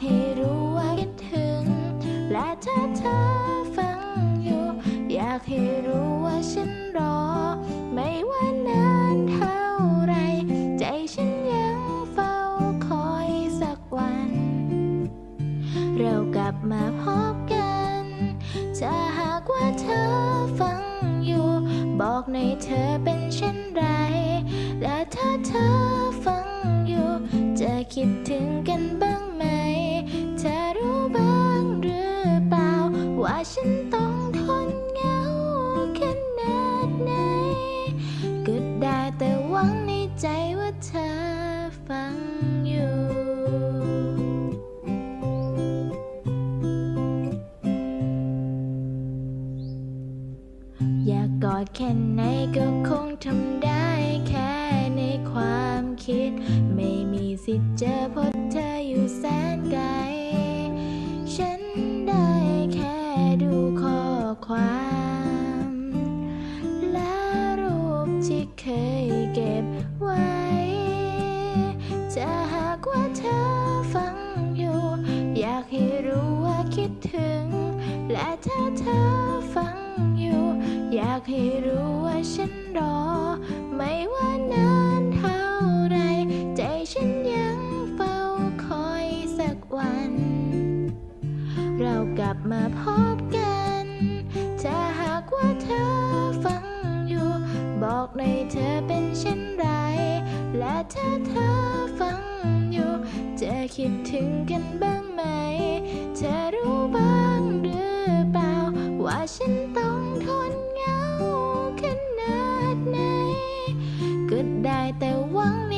ให้รู้ว่าคิดถึง และถ้าเธอฟังอยู่ อยากให้รู้ว่าฉันรอ ไม่ว่านานเท่าไร ใจฉันยังเฝ้าคอยสักวัน เรากลับมาพบกันจะหากว่าเธอฟังอยู่ บอกในเธอเป็นเช่นไร และถ้าเธอฟังอยู่ จะคิดถึงกันบ้าง ว่าฉันต้องทนเหงาขนาดไหน ก็ได้แต่หวังในใจว่าเธอฟังอยู่ อยากกอดแค่ไหนก็คงทำได้แค่ในความคิด ไม่มีสิทธิ์เจอพราะเธอ เคยเก็บไว้ จะหากว่าเธอฟังอยู่ อยากให้รู้ว่าคิดถึง และถ้าเธอฟังอยู่ อยากให้รู้ว่าฉันรอ ไม่ว่านานเท่าไร ใจฉันยังเฝ้าคอยสักวัน เรากลับมาพบกัน บอกในอยเธอเป็นเช่นไร และถ้าเธอฟังอยู่ จะคิดถึงกันบ้างไหม เธอรู้บ้างหรือเปล่า ว่าฉันต้องทนเหงาขนาดไหน ก็ได้แต่วังนี้